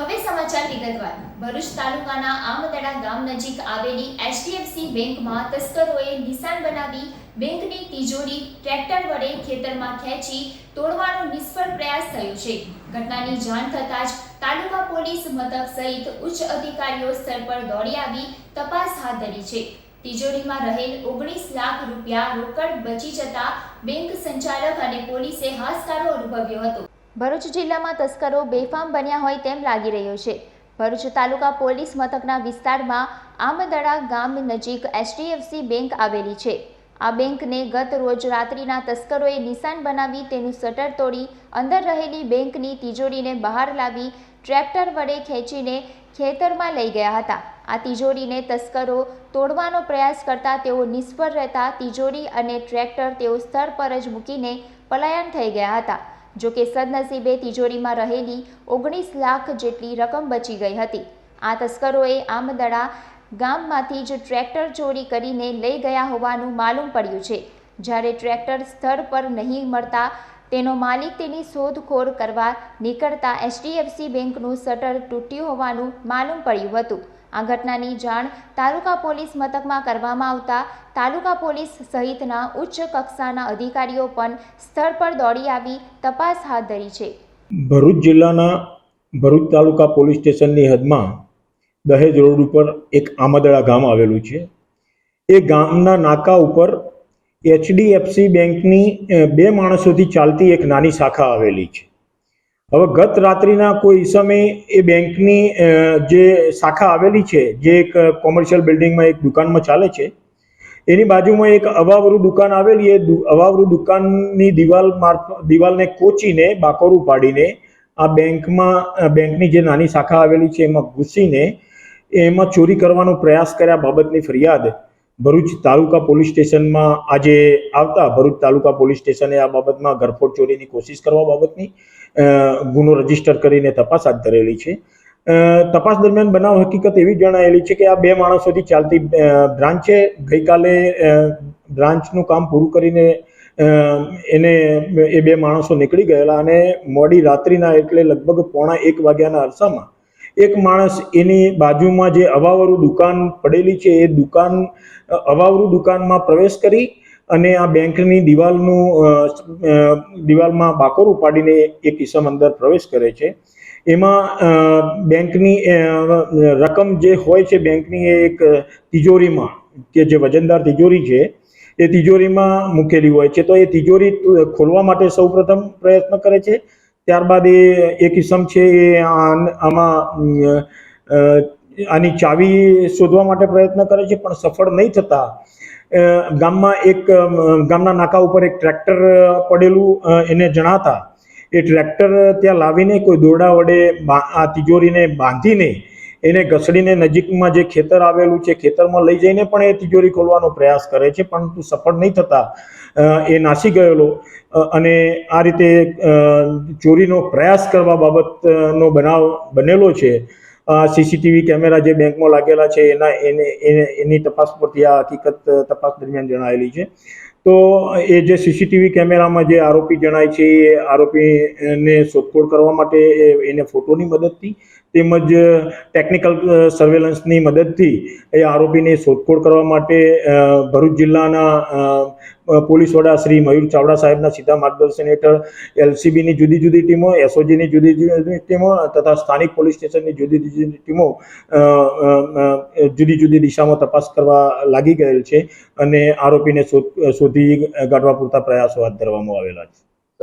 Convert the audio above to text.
હવે સમાચાર વિગતવાર. ભરૂચ તાલુકાના આમદડા ગામ નજીક આવેલી એચડીએફસી બેંકમાં તસ્કરોએ નિશાન બનાવી બેંકની તિજોરી ટ્રેક્ટર વડે ખેતરમાં ખેંચી તોડવાનો નિષ્ફળ પ્રયાસ થયો છે. ઘટનાની જાણ થતાં જ તાલુકા પોલીસ મથક સહિત ઉચ્ચ અધિકારીઓ સ્થળ પર દોડી આવી તપાસ હાથ ધરી છે. તિજોરીમાં રહેલ ઓગણીસ લાખ રૂપિયા રોકડ બચી જતા બેંક સંચાલક અને પોલીસે હાશકારો અનુભવ્યો હતો. ભરૂચ જિલ્લામાં તસ્કરો બેફામ બન્યા હોય તેમ લાગી રહ્યો છે. ભરૂચ તાલુકા પોલીસ મથકના વિસ્તારમાં આમદડા ગામ નજીક એચડીએફસી બેંક આવેલી છે. આ બેંકને ગત રોજ રાત્રિના તસ્કરોએ નિશાન બનાવી તેનું શટર તોડી અંદર રહેલી બેંકની તિજોરીને બહાર લાવી ટ્રેક્ટર વડે ખેંચીને ખેતરમાં લઈ ગયા હતા. આ તિજોરીને તસ્કરો તોડવાનો પ્રયાસ કરતા તેઓ નિષ્ફળ રહેતા તિજોરી અને ટ્રેક્ટર તેઓ સ્થળ પર જ મૂકીને પલાયન થઈ ગયા હતા. જો કે સદનસીબે તિજોરીમાં રહેલી ઓગણીસ લાખ જેટલી રકમ બચી ગઈ હતી. આ તસ્કરોએ આમદડા ગામમાંથી જ ટ્રેક્ટર ચોરી કરીને લઈ ગયા હોવાનું માલુમ પડ્યું છે. જ્યારે ટ્રેક્ટર સ્થળ પર નહીં મળતા તેનો માલિક તેની શોધખોળ કરવા નીકળતા એચડીએફસી બેંકનું શટર તૂટ્યું હોવાનું માલુમ પડ્યું હતું. આ ઘટનાની જાણ તાલુકા પોલીસ મથકમાં કરવામાં આવતા તાલુકા પોલીસ સહિતના ઉચ્ચ કક્ષાના અધિકારીઓ પણ સ્થળ પર દોડી આવી તપાસ હાથ ધરી છે. ભરૂચ જિલ્લાના ભરૂચ તાલુકા પોલીસ સ્ટેશનની હદમાં દહેજ રોડ ઉપર એક આમદળા ગામ આવેલું છે. એ ગામના નાકા ઉપર એચડીએફસી બેંકની બે માણસોથી ચાલતી એક નાની શાખા આવેલી છે. હવે ગત રાત્રિના કોઈ સમયે એ બેંકની જે શાખા આવેલી છે, જે એક કોમર્શિયલ બિલ્ડિંગમાં એક દુકાનમાં ચાલે છે, એની બાજુમાં એક અવાવરુ દુકાન આવેલી, એ અવાવરુ દુકાનની દિવાલ મારફ, દિવાલને કોચીને, બાકોરું પાડીને આ બેંકમાં બેંકની જે નાની શાખા આવેલી છે, એમાં ઘૂસીને, એમાં ચોરી કરવાનો પ્રયાસ કર્યા બાબતની ફરિયાદ ભરૂચ તાલુકા પોલીસ સ્ટેશનમાં આજે આવતા ભરૂચ તાલુકા પોલીસ સ્ટેશને આ બાબતમાં ઘરફોડ ચોરીની કોશિશ કરવા બાબતની ગુનો રજિસ્ટર કરીને તપાસ હાથ ધરેલી છે. તપાસ દરમિયાન બનાવ હકીકત એવી જણાયેલી છે કે આ બે માણસોથી ચાલતી બ્રાન્ચે ગઈકાલે બ્રાન્ચનું કામ પૂરું કરીને એને એ બે માણસો નીકળી ગયેલા અને મોડી રાત્રિના એટલે લગભગ પોણા એક વાગ્યાના અરસામાં એક માણસ એની બાજુમાં જે અવાવરું દુકાન પડેલી છે, એ દુકાન અવાવરું દુકાનમાં પ્રવેશ કરી અને આ બેંકની દિવાલનું દિવાલમાં બાકોરું પાડીને એક કિસમ અંદર પ્રવેશ કરે છે. એમાં બેંકની રકમ જે હોય છે બેંકની એક તિજોરીમાં, કે જે વજનદાર તિજોરી છે, એ તિજોરીમાં મૂકેલી હોય છે. તો એ તિજોરી ખોલવા માટે સૌપ્રથમ પ્રયત્ન કરે છે. ત્યારબાદ એ એક કિસમ છે એ આમાં આની ચાવી શોધવા માટે પ્રયત્ન કરે છે, પણ સફળ નહીં થતા ગામમાં એક ગામના નાકા ઉપર એક ટ્રેક્ટર પડેલું એને જણાતા. એ ટ્રેક્ટર ત્યાં લાવીને કોઈ દોરડા વડે આ તિજોરીને બાંધીને એને ઘસડીને નજીકમાં જે ખેતર આવેલું છે, ખેતરમાં લઈ જઈને પણ એ તિજોરી ખોલવાનો પ્રયાસ કરે છે, પરંતુ સફળ નહીં થતા એ નાસી ગયેલો. અને આ રીતે ચોરીનો પ્રયાસ કરવા બાબતનો બનાવ બનેલો છે. સીસીટીવી કેમેરા જે બેંકમાં લાગેલા છે, એના એને એને તપાસ પરથી આ હકીકત તપાસ દરમિયાન જણાયેલી છે. તો એ જે સીસીટીવી કેમેરામાં જે આરોપી જણાય છે, એ આરોપીને શોધખોળ કરવા માટે એને ફોટોની મદદથી તેમજ ટેકનિકલ સર્વેલન્સની મદદથી એ આરોપીને શોધખોળ કરવા માટે ભરૂચ જિલ્લાના પોલીસ વડા શ્રી મયુર ચાવડા સાહેબના સીધા માર્ગદર્શન હેઠળ એલસીબીની જુદી જુદી ટીમો, એસઓજીની જુદી જુદી ટીમો તથા સ્થાનિક પોલીસ સ્ટેશનની જુદી જુદી ટીમો જુદી જુદી દિશામાં તપાસ કરવા લાગી ગયેલ છે અને આરોપીને શોધી કાઢવા પૂરતા પ્રયાસો હાથ ધરવામાં આવેલા છે.